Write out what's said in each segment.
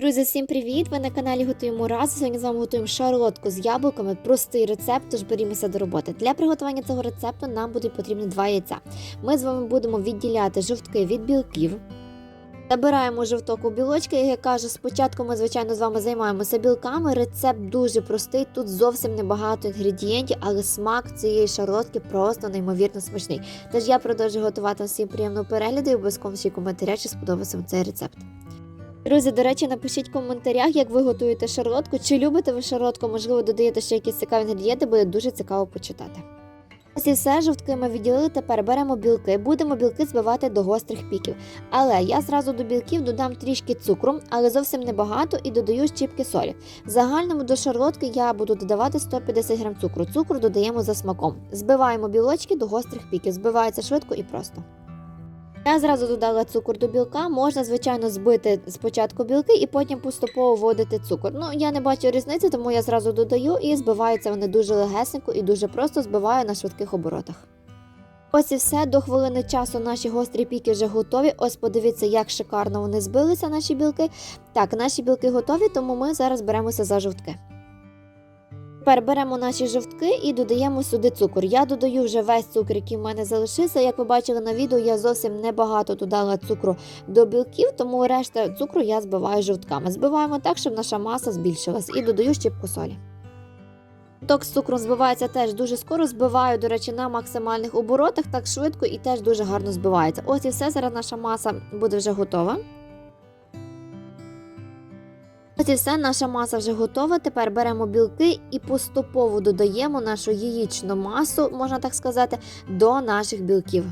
Друзі, всім привіт! Ви на каналі Готуємо раз. Сьогодні з вами готуємо шарлотку з яблуками. Простий рецепт, тож берімося до роботи. Для приготування цього рецепту нам будуть потрібні два яйця. Ми з вами будемо відділяти жовтки від білків. Забираємо жовток у білочки, як я кажу, спочатку ми, звичайно, з вами займаємося білками. Рецепт дуже простий, тут зовсім небагато інгредієнтів, але смак цієї шарлотки просто неймовірно смачний. Тож я продовжую готувати всім приємного перегляду і обов'язково ще коментаря, чи сподобався цей рецепт. Друзі, до речі, напишіть в коментарях, як ви готуєте шарлотку. Чи любите ви шарлотку, можливо, додаєте ще якісь цікаві інгредієнти, буде дуже цікаво почитати. Ось і все, жовтки ми відділили. Тепер беремо білки. Будемо білки збивати до гострих піків. Але я зразу до білків додам трішки цукру, але зовсім небагато, і додаю щіпки солі. В загальному до шарлотки я буду додавати 150 г цукру. Цукру додаємо за смаком. Збиваємо білочки до гострих піків. Збивається швидко і просто. Я зразу додала цукор до білка. Можна, звичайно, збити спочатку білки і потім поступово вводити цукор. Ну, я не бачу різниці, тому я зразу додаю і збиваються вони дуже легесенько і дуже просто збиваю на швидких оборотах. Ось і все, до хвилини часу наші гострі піки вже готові. Ось подивіться, як шикарно вони збилися, наші білки. Так, наші білки готові, тому ми зараз беремося за жовтки. Тепер беремо наші жовтки і додаємо сюди цукор. Я додаю вже весь цукор, який в мене залишився. Як ви бачили на відео, я зовсім небагато додала цукру до білків, тому решта цукру я збиваю жовтками. Збиваємо так, щоб наша маса збільшилась, і додаю щіпку солі. Ток з цукром збивається теж дуже скоро. Збиваю, до речі, на максимальних оборотах так швидко і теж дуже гарно збивається. Ось і все. Зараз наша маса буде вже готова. І все, наша маса вже готова. Тепер беремо білки і поступово додаємо нашу яєчну масу, можна так сказати, до наших білків.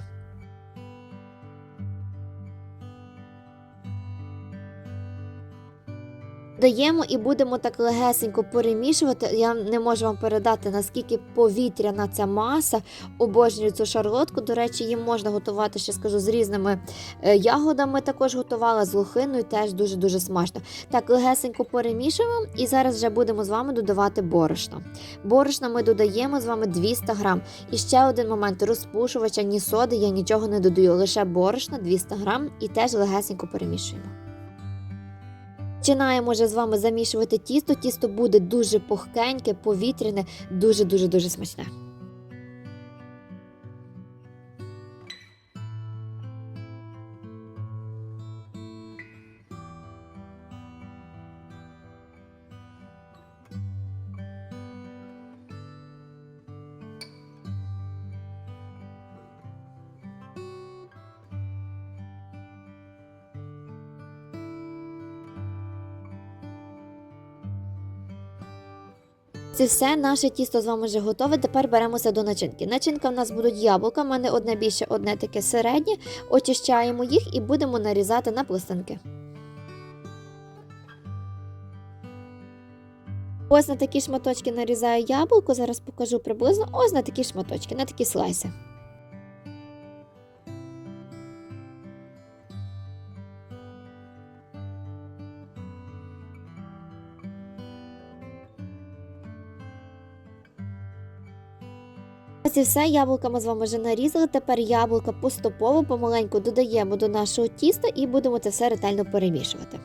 Даємо і будемо так легесенько перемішувати. Я не можу вам передати, наскільки повітряна ця маса. Обожнюю цю шарлотку. До речі, її можна готувати, ще скажу, з різними е, ягодами. Також готувала з лохиною, теж дуже-дуже смачно. Так, легесенько перемішуємо і зараз вже будемо з вами додавати борошно. Борошна ми додаємо з вами 200 грам. І ще один момент розпушувача, ні соди, я нічого не додаю, лише борошна 200 грам і теж легесенько перемішуємо. Починаємо вже з вами замішувати тісто. Тісто буде дуже пухкеньке, повітряне, дуже-дуже дуже смачне. Це все наше тісто з вами вже готове. Тепер беремося до начинки. Начинка в нас будуть яблука. в мене одне більше, одне таке середнє. Очищаємо їх і будемо нарізати на пластинки. Ось на такі шматочки нарізаю яблуко. Зараз покажу приблизно. Ось на такі шматочки, на такі слайси. Ось все, яблука ми з вами вже нарізали. Тепер яблука поступово помаленьку додаємо до нашого тіста і будемо це все ретельно перемішувати.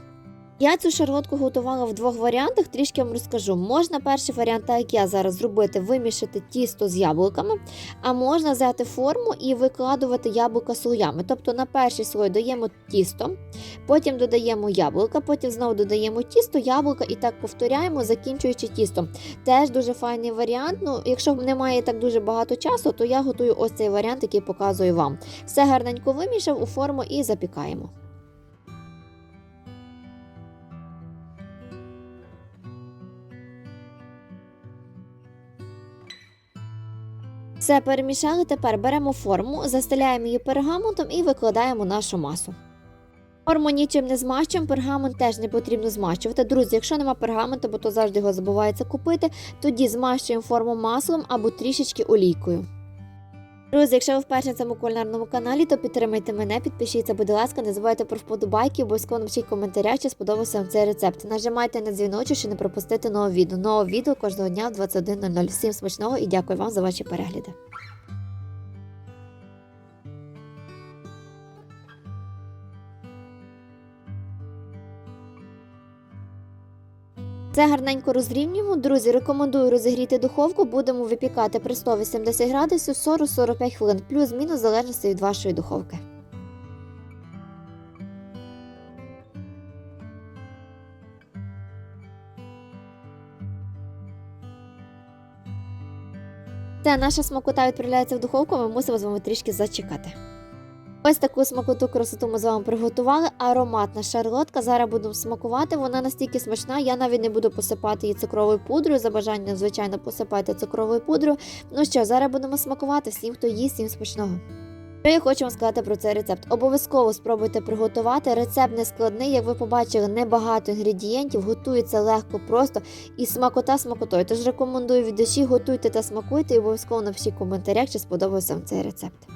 Я цю шарлотку готувала в двох варіантах, трішки вам розкажу. Можна перший варіант, так як я зараз зробити, вимішати тісто з яблуками, а можна взяти форму і викладувати яблука слоями. Тобто на перший слой даємо тісто, потім додаємо яблука, потім знову додаємо тісто, яблука і так повторяємо, закінчуючи тістом. Теж дуже файний варіант. Ну, якщо немає так дуже багато часу, то я готую ось цей варіант, який показую вам. Все гарненько вимішав у форму і запікаємо. Все перемішали. Тепер беремо форму, застеляємо її пергаментом і викладаємо нашу масу. Форму нічим не змащуємо, пергамент теж не потрібно змащувати. Друзі, якщо нема пергаменту, бо то завжди його забувається купити, тоді змащуємо форму маслом або трішечки олійкою. Друзі, якщо ви вперше на цьому кулінарному каналі, то підтримайте мене, підпишіться, будь ласка, не забувайте про вподобайки, обов'язково напишіть коментаря, чи сподобався вам цей рецепт. Нажимайте на дзвіночок, щоб не пропустити нове відео. Нове відео кожного дня в 21.00. Всім смачного і дякую вам за ваші перегляди. Це гарненько розрівнюємо. Друзі, рекомендую розігріти духовку. Будемо випікати при 180 градусів 40-45 хвилин, плюс-мінус залежності від вашої духовки. Це наша смакота відправляється в духовку, ми мусимо з вами трішки зачекати. Ось таку смакоту красоту ми з вами приготували. Ароматна шарлотка. Зараз будемо смакувати. Вона настільки смачна, я навіть не буду посипати її цукровою пудрою. За бажанням, звичайно, посипайте цукровою пудрою. Ну що, зараз будемо смакувати всім, хто їсть, всім смачного. Що я хочу вам сказати про цей рецепт? Обов'язково спробуйте приготувати. Рецепт не складний, як ви побачили, небагато інгредієнтів, готується легко, просто і смакота смакотою. Тож рекомендую від душі, готуйте та смакуйте і обов'язково напишіть в коментарях, чи сподобався вам цей рецепт.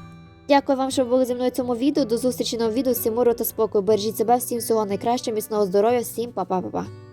Дякую вам, що були зі мною в цьому відео. До зустрічі на відео. Всім миру та спокою. Бережіть себе, всім всього найкраще, міцного здоров'я, всім па-па-па-па.